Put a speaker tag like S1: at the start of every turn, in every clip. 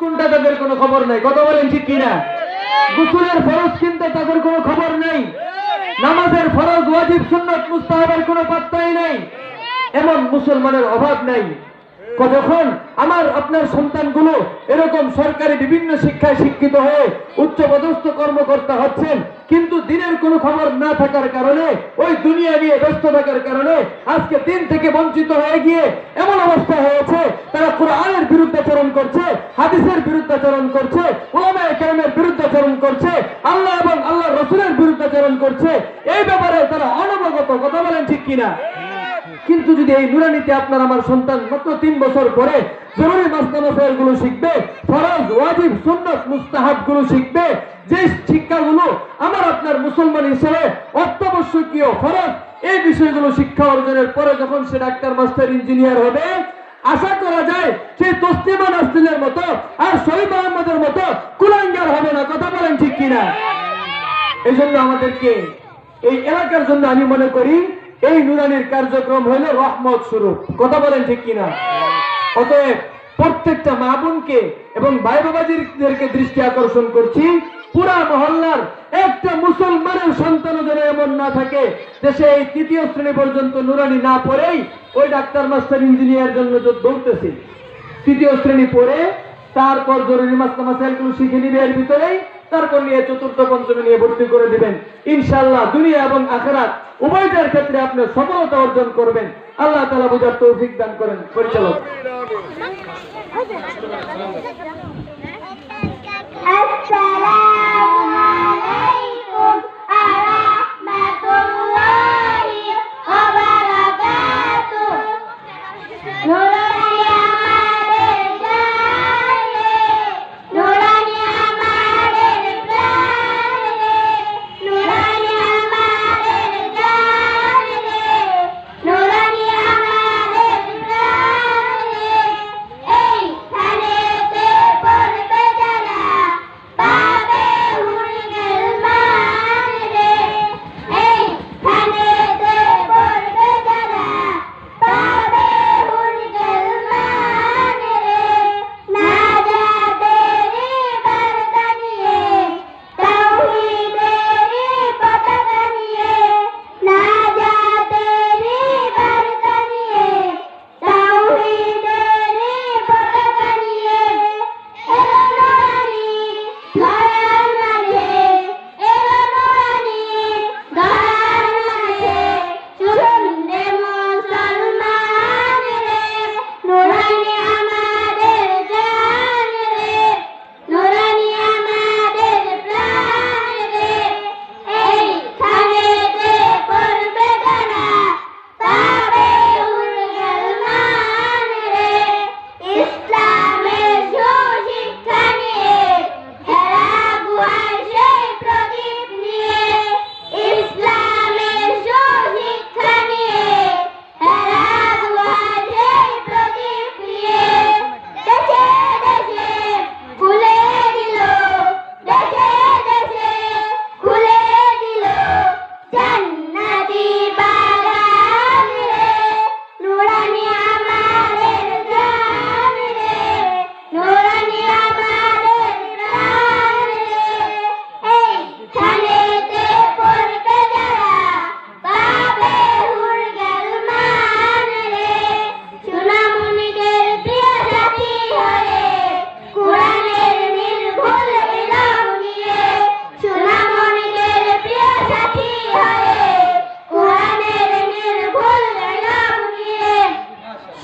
S1: কোনটা তাদের কোনো খবর নাই? কথা বলেন ঠিক কিনা? গুসুলের ফরজ কিনতে তাদের কোনো খবর নাই। নামাজের ফরজ ওয়াজিব সুন্নত মুস্তাহাবের কোনো পাত্তাই নাই। এমন মুসলমানের অভাব নাই। যখন আমার, আপনার সন্তানগুলো এরকম সরকারি বিভিন্ন শিক্ষায় শিক্ষিত হয়ে উচ্চপদস্থ কর্মকর্তা হচ্ছেন, কিন্তু দিনের কোনো খবর না থাকার কারণে, ওই দুনিয়া নিয়ে ব্যস্ত থাকার কারণে আজকে দিন থেকে বঞ্চিত হয়ে গিয়ে এমন অবস্থা হয়েছে, তারা কোরআনের বিরুদ্ধাচরণ করছে, হাদিসের বিরুদ্ধাচরণ করছে ওলামায়ে কেরামের বিরুদ্ধাচরণ করছে, আল্লাহ এবং আল্লাহ রসুলের বিরুদ্ধাচরণ করছে, এই ব্যাপারে তারা অনবগত কথা বলেন ঠিক কিনা? কিন্তু যদি এই নুরানিতে আপনার আমার সন্তান মাত্র তিন বছর পরে জরুরি মাস্তামাসাইলগুলো শিখবে, ফরজ, ওয়াজিব, সুন্নত মুস্তাহাবগুলো শিখবে, যে শিক্ষাগুলো আমার আপনার মুসলমান হিসেবে অত্যাবশ্যকীয়, ফরজ, এই বিষয়গুলো শিক্ষা অর্জনের পরে যখন সে ডাক্তার, মাস্টার, ইঞ্জিনিয়ার হবে, আশা করা যায় সেই তসলিমা নাসলিনের মতো আর শহীদ আহমদের মতো কুলাঙ্গার হবে না। কথা বলেন ঠিক কিনা? এই জন্য আমাদেরকে এই এলাকার জন্য আমি মনে করি এই নুরানির কার্যক্রম হইল রহমত স্বরূপ। কথা বলেন ঠিক কিনা? অতএব প্রত্যেকটা মা বোনকে এবং ভাই বাবাজিদেরকে দৃষ্টি আকর্ষণ করছি। পুরা মহল্লার একটা মুসলমানের সন্তান যেন এমন না থাকে, দেশে এই তৃতীয় শ্রেণি পর্যন্ত নুরানি না পড়েই ওই ডাক্তার, মাস্টার, ইঞ্জিনিয়ার জন্য দৌড়তেছি তৃতীয় শ্রেণি পড়ে তারপর জরুরি মাস্তা মাসাইলগুলো শিখে নিবে এর ভিতরেই। তারপর নিয়ে, চতুর্থ পঞ্চমী নিয়ে ভর্তি করে দিবেন। ইনশাল্লাহ দুনিয়া এবং আখেরাত উভয়টার ক্ষেত্রে আপনি সফলতা অর্জন করবেন। আল্লাহ তালা বুঝার তৌফিক দান করেন। পরিচালক।
S2: আসসালাম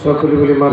S1: সকলে বলি মার